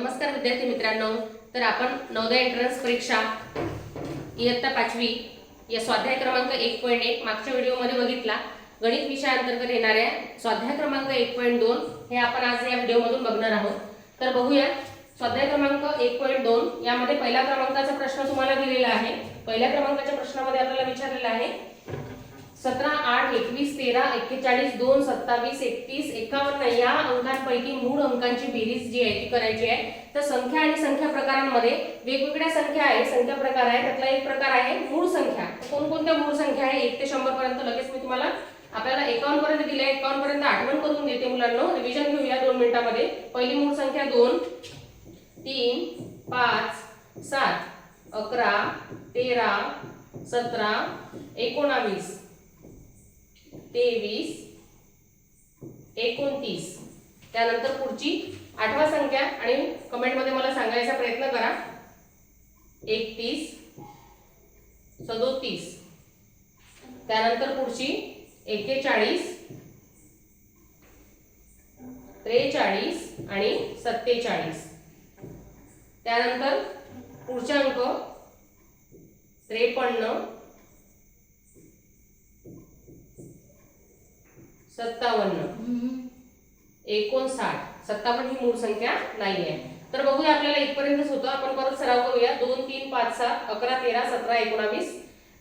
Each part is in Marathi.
नमस्कार विद्यार्थी मित्रांनो. तर आपण नवोदय एंट्रन्स परीक्षा इयत्ता पाचवी या स्वाध्याय क्रमांक एक पॉईंट एक मागच्या व्हिडिओमध्ये बघितला. गणित विषयाअंतर्गत येणाऱ्या स्वाध्याय क्रमांक एक पॉईंट दोन हे आपण आज या व्हिडिओमधून बघणार आहोत. तर बघूया. स्वाध्याय क्रमांक एक पॉईंट दोन यामध्ये पहिल्या क्रमांकाचा प्रश्न तुम्हाला दिलेला आहे. पहिल्या क्रमांकाच्या प्रश्नामध्ये आपल्याला विचारलेला आहे सतरा आठ एकवीस तेरा एक्केचाळीस दोन सत्तावीस एकतीस एकावन्न या अंकांपैकी मूळ अंकांची बेरीज जी आहे ती करायची आहे. तर संख्या आणि संख्या प्रकारांमध्ये वेगवेगळ्या संख्या आहे. संख्या प्रकार आहे त्यातला एक प्रकार आहे मूळ संख्या. कोणकोणत्या मूळ संख्या आहे? एक ते शंभर पर्यंत लगेच मी तुम्हाला आपल्याला एकावन्न पर्यंत दिल्या एकावन्न पर्यंत आठवण करून देते मुलांना. रिव्हिजन घेऊया दोन मिनिटांमध्ये. पहिली मूळ संख्या दोन तीन पाच सात अकरा तेरा सतरा एकोणावीस. तेवीस एकोणतीस. त्यानंतर पुढची आठवा संख्या आणि कमेंटमध्ये मला सांगायचा प्रयत्न करा. एकतीस सदोतीस. त्यानंतर पुढची एक्केचाळीस त्रेचाळीस आणि सत्तेचाळीस. त्यानंतर पुढचे अंक त्रेपन्न सत्तावन्न. एकोणसाठ. सत्तावन्न ही मूळ संख्या नाही आहे तर बघूया आपल्याला इथपर्यंतच होतं. आपण परत सराव करूया. दोन तीन पाच सात अकरा तेरा सतरा एकोणावीस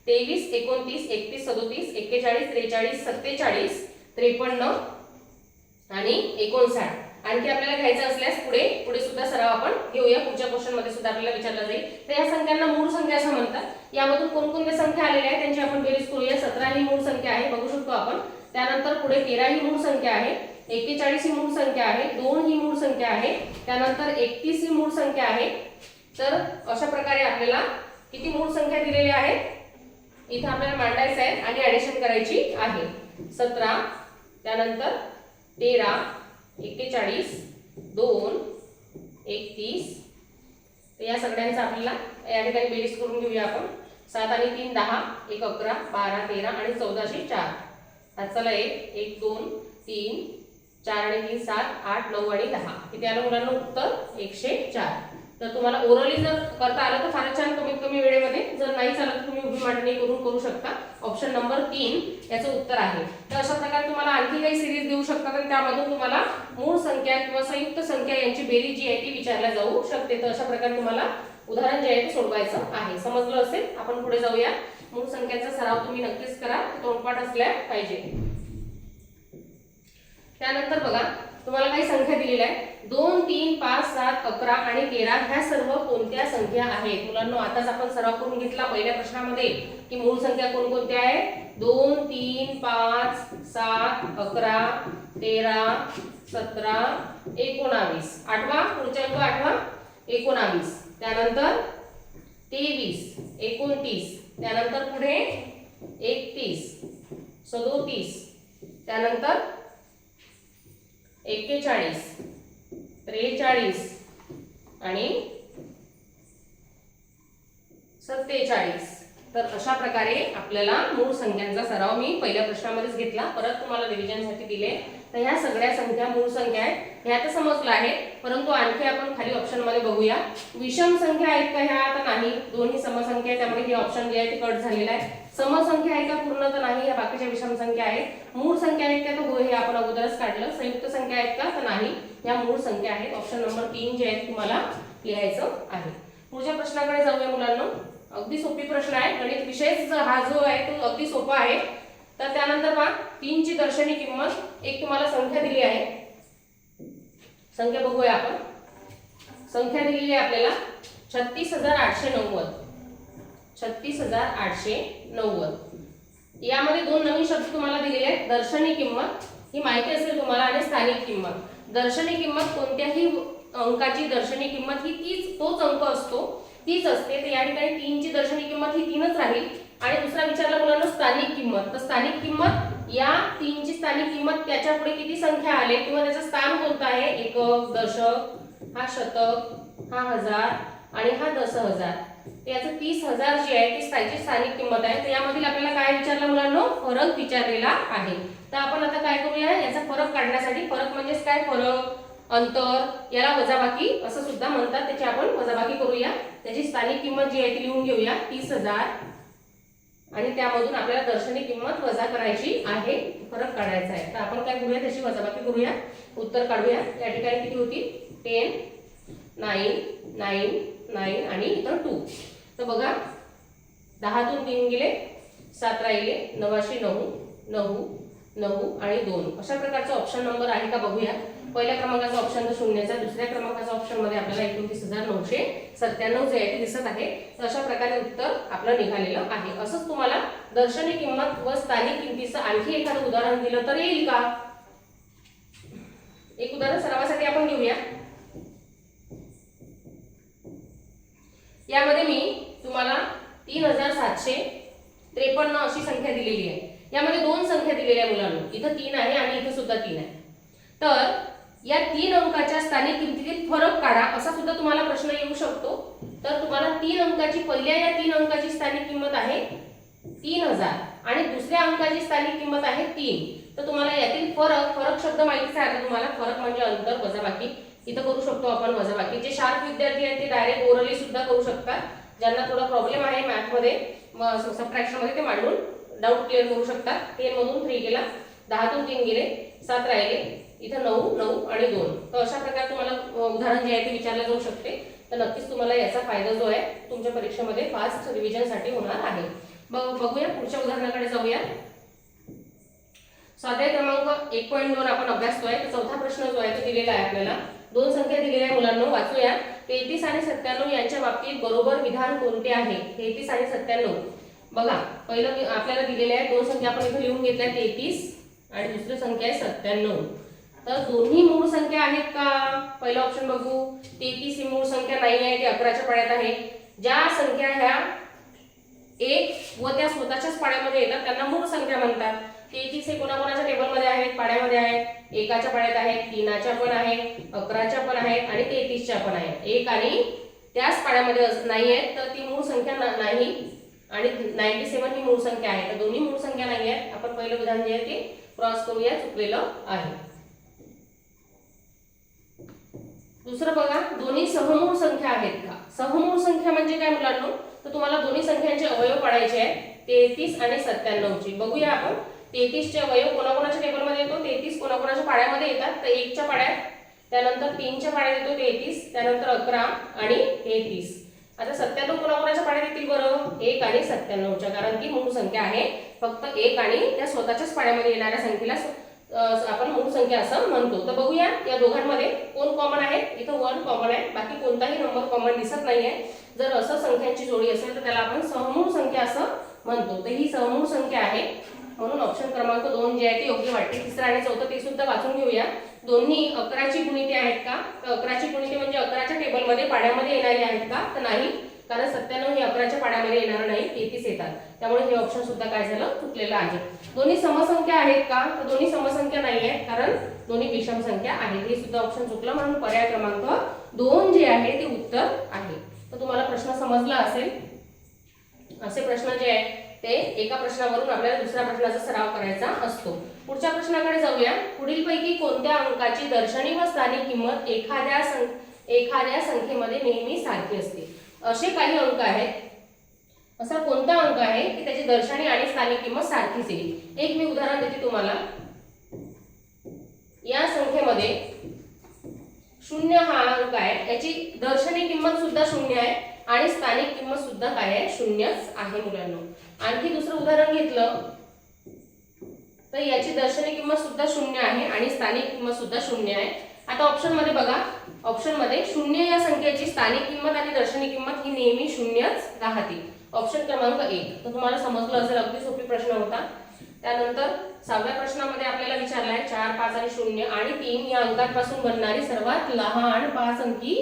तेवीस एकोणतीस एकतीस सदोतीस एक्केचाळीस त्रेचाळीस सत्तेचाळीस त्रेपन्न आणि एकोणसाठ. आणखी आपल्याला घ्यायचं असल्यास पुढे पुढे सुद्धा सराव आपण घेऊया. पुढच्या क्वेश्चनमध्ये सुद्धा आपल्याला विचारला जाईल. तर या संख्यांना मूळ संख्या असं म्हणतात. यामधून कोणकोणत्या संख्या आलेल्या आहेत त्यांची आपण बेरीज करूया. सतरा ही मूळ संख्या आहे. बघू शकतो आपण. त्यानंतर पुढे तेरा ही मूळ संख्या आहे एक्केचाळीस ही मूळ संख्या आहे दोन ही मूळ संख्या आहे त्यानंतर एकतीस ही मूळ संख्या आहे. तर अशा प्रकारे आपल्याला किती मूळ संख्या दिलेल्या आहेत इथं आपल्याला मांडायचं आहे आणि ऍडिशन करायची आहे. सतरा त्यानंतर तेरा एक्केचाळीस दोन एकतीस. तर या सगळ्यांचा आपल्याला या ठिकाणी बेरीज करून घेऊया आपण. सात आणि तीन दहा एक अकरा बारा तेरा आणि चौदाशे चार. आता चला एक एक दोन तीन चार आणि तीन सात आठ नऊ आणि दहा. किती आलं मुलांना उत्तर एकशे चार. तर तुम्हाला ओरली जर करता आलं तर फारच छान कमीत कमी वेळेमध्ये. जर नाही चालत तर तुम्ही उभी मांडणी करून करू शकता. ऑप्शन नंबर तीन याचं उत्तर आहे. तर अशा प्रकारे तुम्हाला आणखी काही सिरीज देऊ शकतात आणि त्यामधून तुम्हाला मूळ संख्या किंवा संयुक्त संख्या यांची बेरीज जी आहे ती विचारल्या जाऊ शकते. तर अशा प्रकारे तुम्हाला उदाहरण जे आहे ते सोडवायचं आहे. समजलं असेल? आपण पुढे जाऊया. मूळ संख्यांचा सराव तुम्ही नक्कीच करा. तोंडपाठ असल्या पाहिजे. त्यानंतर बघा तुम्हाला काही संख्या दिलेल्या आहे दोन तीन पाच सात अकरा आणि तेरा ह्या सर्व कोणत्या संख्या आहेत? मुलांना आताच आपण सराव करून घेतला पहिल्या प्रश्नामध्ये की मूळ संख्या कोणकोणत्या आहेत? दोन तीन पाच सात अकरा तेरा सतरा एकोणावीस. आठवा पुढच्या अंक आठवा? एकोणावीस. त्यानंतर तेवीस एकोणतीस त्यानंतर पुढे एकतीस सदोतीस त्यानंतर एक्केचाळीस. त्रेचाळीस आणि सत्तेचाळीस. तर अशा प्रकारे आपल्याला मूळ संख्यांचा सराव मी पहिल्या प्रश्नामध्येच घेतला. परत तुम्हाला रिव्हिजनसाठी दिले. तर ह्या सगळ्या संख्या मूळ संख्या आहेत. ह्या तर समजलं आहे. परंतु आणखी आपण खाली ऑप्शनमध्ये बघूया. विषम संख्या आहेत का ह्या? आता नाही. दोन्ही समसंख्या आहेत. त्यामुळे हे ऑप्शन जे आहे ते कट झालेलं आहे. समसंख्या आहे का? पूर्ण तर नाही. या बाकीच्या विषम संख्या आहेत. मूळ संख्या आहेत का? तर हो हे आपण अगोदरच काढलं. संयुक्त संख्या आहेत का? तर नाही. या मूळ संख्या आहेत. ऑप्शन नंबर तीन जे आहेत तुम्हाला लिहायचं आहे. पुढच्या प्रश्नाकडे जाऊया मुलांना. अगदी सोपी प्रश्न आहे. गणित विषयच हा जो आहे तो अगदी सोपा आहे. तर त्यानंतर पहा तीनची दर्शनी किंमत एक तुम्हाला संख्या दिली आहे. संख्या बघूया आपण. संख्या दिलेली आहे आपल्याला छत्तीस हजार आठशे नव्वद. छत्तीस हजार आठशे नव्वद. यामध्ये दोन नवीन शब्द तुम्हाला दिलेले आहेत. दर्शनी किंमत ही माहिती असेल तुम्हाला आणि स्थानिक किंमत. दर्शनी किंमत कोणत्याही अंकाची दर्शनी किंमत ही तीच तोच अंक असतो. तीच असते तर या ठिकाणी तीनची दर्शनी किंमत ही तीनच राहील. आणि दुसरा विचारला मुलांना स्थानिक किंमत. तर स्थानिक किंमत या तीनची स्थानिक किंमत त्याच्या पुढे किती संख्या आले किंवा त्याचं स्थान कोणतं आहे? एकक दशक हा शतक हा हजार आणि हा दस हजार याचं तीस हजार जी आहे ती त्याची स्थानिक किंमत आहे. तर यामधील आपल्याला काय विचारलं मुलांना? फरक विचारलेला आहे. तर आपण आता काय करूया? याचा फरक काढण्यासाठी फरक म्हणजेच काय? फरक. अंतर याला वजाबाकी असं सुद्धा म्हणतात. त्याची आपण वजाबाकी करूया. त्याची स्थानिक किंमत जी आहे ती लिहून घेऊया. तीस हजार. आणि त्यामधून आपल्याला दर्शनी किंमत वजा करायची आहे. फरक काढायचा आहे. तर आपण काय करूया? त्याची वजाबाकी करूया. उत्तर काढूया. या ठिकाणी किती होती? टेन नाईन नाईन नाईन आणि इतर टू तर बघा दहातून तीन गेले सात राहिले नवाशे नऊ नऊ नऊ आणि दोन. अशा प्रकारचा ऑप्शन नंबर आहे का बघूया. पहिल्या क्रमांकाचा ऑप्शन तर शून्याचा दुसऱ्या क्रमांकाचा ऑप्शनमध्ये आपल्याला एकोणतीस हजार नऊशे सत्त्याण्णव जे आहे ते दिसत आहे. तर अशा प्रकारे उत्तर आपलं निघालेलं आहे. असंच तुम्हाला दर्शनी किंमत व स्थानिक किमतीचं आणखी एखादं उदाहरण दिलं तर येईल का? एक उदाहरण सरावासाठी आपण घेऊया. यामध्ये मी तुम्हाला तीन हजार सातशे त्रेपन्न अशी संख्या दिलेली आहे. यामध्ये दोन संख्या दिलेल्या आहे मुलांना. इथं तीन आहे आणि इथं सुद्धा तीन आहे. तर या तीन अंकाच्या स्थानिक किमतीतील फरक काढा असा सुद्धा तुम्हाला प्रश्न येऊ शकतो. तर तुम्हाला तीन अंकाची पहिल्या या तीन अंकाची स्थानिक किंमत आहे तीन हजार आणि दुसऱ्या अंकाची स्थानिक किंमत आहे तीन. तर तुम्हाला यातील फरक फरक शब्द माहितीच आहे तुम्हाला फरक म्हणजे अंतर वजाबाकी. इथं करू शकतो आपण वजाबाकी. जे शार्प विद्यार्थी आहेत ते डायरेक्ट ओरली सुद्धा करू शकतात. ज्यांना थोडा प्रॉब्लेम आहे मॅथमध्ये सबट्रॅक्शनमध्ये ते मांडून डाऊट क्लिअर करू शकतात. टेनमधून थ्री गेला दहातून तीन गेले सात राहिले इथं नऊ नऊ आणि दोन. तर अशा प्रकारे तुम्हाला उदाहरण जे आहे ते विचारलं जाऊ शकते. तर नक्कीच तुम्हाला याचा फायदा जो आहे तुमच्या परीक्षेमध्ये फास्ट रिव्हिजनसाठी होणार आहे. बघूया पुढच्या उदाहरणाकडे जाऊया. स्वाध्याय क्रमांक एक पॉईंट दोन आपण अभ्यासतोय. तर चौथा प्रश्न जो आहे तो दिलेला आहे आपल्याला. दोन संख्या दिलेल्या आहे मुलांना वाचूया. तेहतीस आणि सत्त्याण्णव यांच्या बाबतीत बरोबर विधान कोणते आहे? तेहतीस आणि सत्त्याण्णव. बघा पहिलं आपल्याला दिलेलं आहे दोन संख्या आपण इथे लिहून घेतल्या तेहतीस आणि दुसरी संख्या आहे सत्त्याण्णव. तर दोन्ही मूळ संख्या आहेत का? पहिलं ऑप्शन बघू. तेहतीस ही मूळ संख्या नाही आहे ती अकराच्या पाण्यात आहे. ज्या संख्या ह्या एक व त्या स्वतःच्याच पाड्यामध्ये येतात त्यांना मूळ संख्या म्हणतात. तेहतीस हे कोणाकोणाच्या टेबलमध्ये आहेत? पाण्यामध्ये आहेत. एकाच्या पाड्यात आहेत तीनाच्या पण आहेत अकराच्या पण आहेत आणि तेहतीसच्या पण आहेत. एक आणि त्याच पाड्यामध्ये अस- नाही आहेत तर ती मूळ संख्या ना- नाही. आणि नाईन्टी सेवन ही मूळ संख्या आहे. तर दोन्ही मूळ संख्या नाही आहेत. आपण पहिलं विधान जे आहे ते क्रॉस करूया चुकलेलं आहे. दुसरं बघा दोन्ही सहमूळ संख्या आहेत का? सहमूळ संख्या म्हणजे काय मुलांनो? तर तुम्हाला दोन्ही संख्यांचे अवयव पाडायचे आहेत तेहतीस आणि सत्त्याण्णवची. बघूया आपण तेहतीसचे अवयव कोणाकोणाच्या टेबलमध्ये येतो? तेहतीस कोणाकोणाच्या पाड्यामध्ये येतात? तर एकच्या पाड्यात त्यानंतर तीनच्या पाड्यात येतो तेहतीस त्यानंतर अकरा आणि तेहतीस. आता सत्त्याण्णव कोणाकोणाच्या पाण्यात येतील बरं? एक आणि सत्त्याण्णवच्या. कारण की मूळ संख्या आहे फक्त एक आणि त्या स्वतःच्याच पाड्यामध्ये येणाऱ्या संख्येला आपण मूळ संख्या असं म्हणतो. तर बघूया या दोघांमध्ये कोण कॉमन आहे? इथं वन कॉमन आहे. बाकी कोणताही नंबर कॉमन दिसत नाहीये. जर असं संख्यांची जोडी असेल तर त्याला आपण सहमूळ संख्या असं म्हणतो. तर ही सहमूळ संख्या आहे. म्हणून ऑप्शन क्रमांक दोन जे आहे ते योग्य वाटते. तिसरं आणि चौथं ते सुद्धा वाचून घेऊया. दोन्ही अकराची गुणिते आहेत का? तर अकराची गुणिते म्हणजे अकराच्या टेबलमध्ये पाड्यामध्ये येणारी आहेत का? तर नाही कारण सत्त्याण्णव हे अकराच्या पाड्यामध्ये येणार नाही तेहतीस येतात. त्यामुळे हे ऑप्शन सुद्धा काय झालं? चुकलेलं आहे. दोन्ही समसंख्या आहेत का? तर दोन्ही समसंख्या नाही आहेत कारण दोन्ही विषम संख्या आहेत. हे सुद्धा ऑप्शन चुकलं म्हणून पर्याय क्रमांक दोन जे आहे ते उत्तर आहे. तर तुम्हाला प्रश्न समजला असेल? असे प्रश्न जे आहे ते एका प्रश्नावरून आपल्याला दुसऱ्या प्रश्नाचा सराव करायचा असतो. पुढच्या प्रश्नाकडे जाऊया. पुढीलपैकी कोणत्या अंकाची दर्शनी व स्थानिक किंमत एखाद्या सं- एखाद्या संख्येमध्ये नेहमी सारखी असते? असे काही अंक आहेत. असा कोणता अंक आहे की त्याची दर्शनी आणि स्थानिक किंमत सारखीच येईल एक मी उदाहरण देते तुम्हाला. या संख्येमध्ये शून्य हा अंक आहे. याची दर्शनी किंमत सुद्धा शून्य आहे आणि स्थानिक किंमत सुद्धा काय आहे? शून्यच आहे मुलांना. आणखी दुसरं उदाहरण घेतलं. तर याची दर्शनी किंमत सुद्धा शून्य आहे आणि स्थानिक किंमत सुद्धा शून्य आहे. आता ऑप्शनमध्ये बघा. ऑप्शनमध्ये शून्य या संख्येची स्थानिक किंमत आणि दर्शनी किंमत ही नेहमी शून्यच राहते ऑप्शन क्रमांक एक. तर तुम्हाला समजलं असेल अगदी सोपी प्रश्न होता. त्यानंतर सहाव्या प्रश्नामध्ये आपल्याला विचारलाय चार पाच आणि शून्य आणि तीन या अंकांपासून बनणारी सर्वात लहान पाच अंकी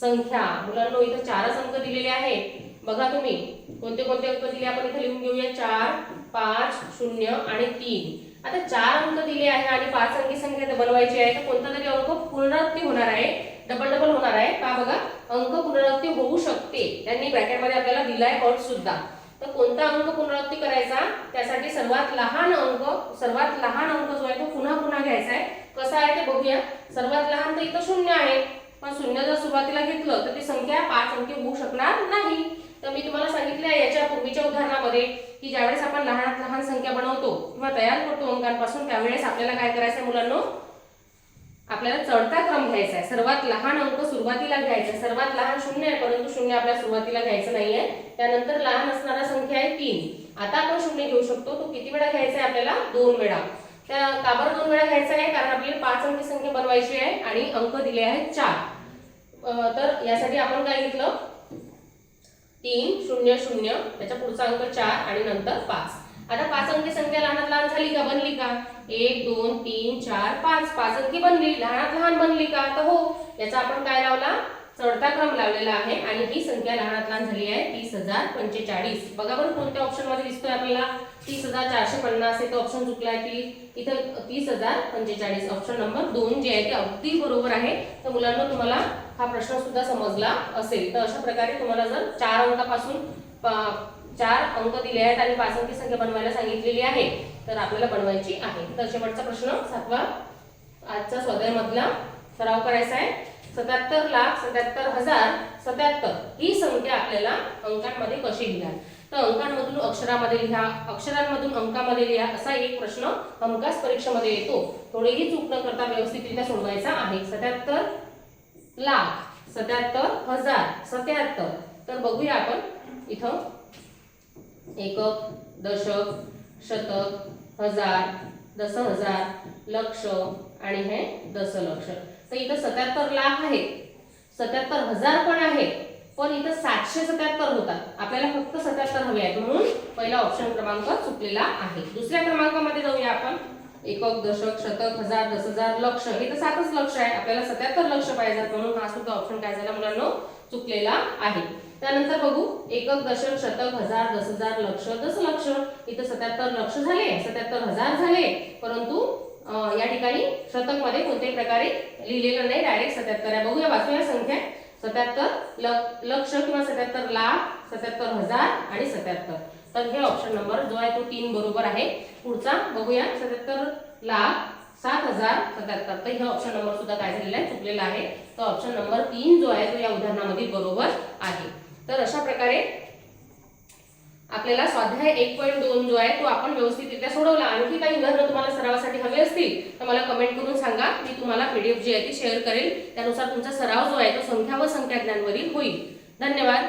संख्या. मुलांना इथं चारच अंक दिलेले आहेत. बघा तुम्ही. कोणते कोणते अंक दिले? आपण इथे लिहून घेऊया. चार पाच शून्य आणि तीन. आता चार अंक दिले आहे आणि पाच अंकी संख्या इथं बनवायची आहे तर कोणता तरी अंक पुनरावृत्ती होणार आहे? डबल डबल होणार आहे. का बघा अंक पुनरावृत्ती होऊ शकते. त्यांनी ब्रॅकेटमध्ये आपल्याला दिलाय अट सुद्धा. तर कोणता अंक पुनरावृत्ती करायचा? त्यासाठी सर्वात लहान अंक सर्वात लहान अंक जो आहे तो पुन्हा पुन्हा घ्यायचा आहे. कसा आहे ते बघूया. सर्वात लहान तर इथं शून्य आहे. पण शून्य जर सुरुवातीला घेतलं तर ती संख्या पाच अंकी होऊ शकणार नाही. तर मी तुम्हाला सांगितलं आहे याच्या पूर्वीच्या उदाहरणामध्ये की ज्यावेळेस आपण लहानात लहान संख्या बनवतो किंवा तयार करतो अंकांपासून त्यावेळेस आपल्याला काय करायचं आहे मुलांनो? आपल्याला चढता क्रम घ्यायचा आहे. सर्वात लहान अंक सुरुवातीला घ्यायचा आहे सर्वात लहान शून्य आहे परंतु शून्य आपल्या सुरुवातीला घ्यायचं नाहीये. त्यानंतर लहान असणारा संख्या आहे तीन. आता आपण शून्य घेऊ शकतो. तो किती वेळा घ्यायचा आहे आपल्याला? दोन वेळा. त्या का बरं दोन वेळा घ्यायचा आहे? कारण आपल्याला पाच अंकी संख्या बनवायची आहे आणि अंक दिले आहेत चार. तर यासाठी आपण काय घेतलं? तीन शून्य शून्य त्याच्या पुढचा अंक चार आणि नंतर पाच. आता पाच अंकी संख्या लहानात लहान झाली का? बनली का? एक दोन तीन चार पाच. पाच अंकी बनली. लहानात लहान बनली का? तर हो याचा आपण काय लावला? चढता क्रम लावलेला आहे आणि ही संख्या लहानात लहान झाली आहे तीस हजार पंचेचाळीस. बघा बरं कोणत्या ऑप्शनमध्ये दिसतोय आपल्याला? तीस हजार चारशे पन्नास हे तो ऑप्शन चुकला आहे ती इथं तीस हजार पंचेचाळीस. ऑप्शन नंबर दोन जे आहे ते अगदी बरोबर आहे. तर मुलांना तुम्हाला हा प्रश्न सुद्धा समजला असेल. तर अशा प्रकारे तुम्हाला जर चार अंकापासून प- चार अंक दिले आहेत आणि पाच अंकी संख्या बनवायला सांगितलेली आहे तर आपल्याला बनवायची आहे. तर शेवटचा प्रश्न सातवा आजचा स्वाध्यायामधला सराव करायचा आहे. सत्याहत्तर लाख सत्याहत्तर हजार सत्याहत्तर. ही संख्या आपल्याला अंकांमध्ये कशी लिहा तर अंकांमधून अक्षरामध्ये लिहा. अक्षरांमधून अंकामध्ये लिहा. असा एक प्रश्न हमखास परीक्षेमध्ये येतो. थोडीही चूक न करता व्यवस्थितरित्या सोडवायचा आहे. सत्याहत्तर लाख सत्याहत्तर हजार सत्याहत्तर. तर बघूया आपण इथं. एकक दशक शतक हजार दस हजार लक्ष आणि हे दशलक्ष तर इथं सत्याहत्तर लाख आहे सत्याहत्तर हजार पण आहे पण इथं सातशे सत्याहत्तर होतात. आपल्याला फक्त सत्याहत्तर हवे आहेत म्हणून पहिला ऑप्शन क्रमांक चुकलेला आहे. दुसऱ्या क्रमांकामध्ये जाऊया आपण. एकक दशक शतक हजार दस हजार लक्ष. हे तर सातच लक्ष आहे. आपल्याला सत्याहत्तर लक्ष पाहिजे म्हणून हा सुद्धा ऑप्शन काय झाला मुलांना? चुकलेला आहे. त्यानंतर बघू. एकक दशक शतक हजार दस हजार लक्ष. दस लक्ष. इथं सत्याहत्तर लक्ष झाले. सत्याहत्तर हजार झाले. परंतु या ठिकाणी शतकमध्ये कोणत्याही प्रकारे लिहिलेलं नाही डायरेक्ट सत्याहत्तर आहे. बघूया वाचूया संख्या. सत्याहत्तर ल- लक्ष किंवा सत्याहत्तर लाख सत्याहत्तर हजार आणि सत्याहत्तर. तर हे ऑप्शन नंबर जो आहे तो तीन बरोबर आहे. पुढचा बघूया. सत्याहत्तर लाख सात हजार सत्याहत्तर. तर हे ऑप्शन नंबर सुद्धा काय झालेला आहे? चुकलेला आहे. तर ऑप्शन नंबर तीन जो आहे तो या उदाहरणामध्ये बरोबर आहे. तर अशा प्रकारे आपल्याला स्वाध्याय एक पॉईंट दोन जो आहे तो आपण व्यवस्थितरित्या सोडवला. आणखी काही उदाहरणं तुम्हाला सरावासाठी हवे असतील तर मला कमेंट करून सांगा. मी तुम्हाला पीडीएफ जी आहे ती शेअर करेल. त्यानुसार तुमचा सराव जो आहे तो संख्या व संख्या ज्ञानवरील होईल. धन्यवाद.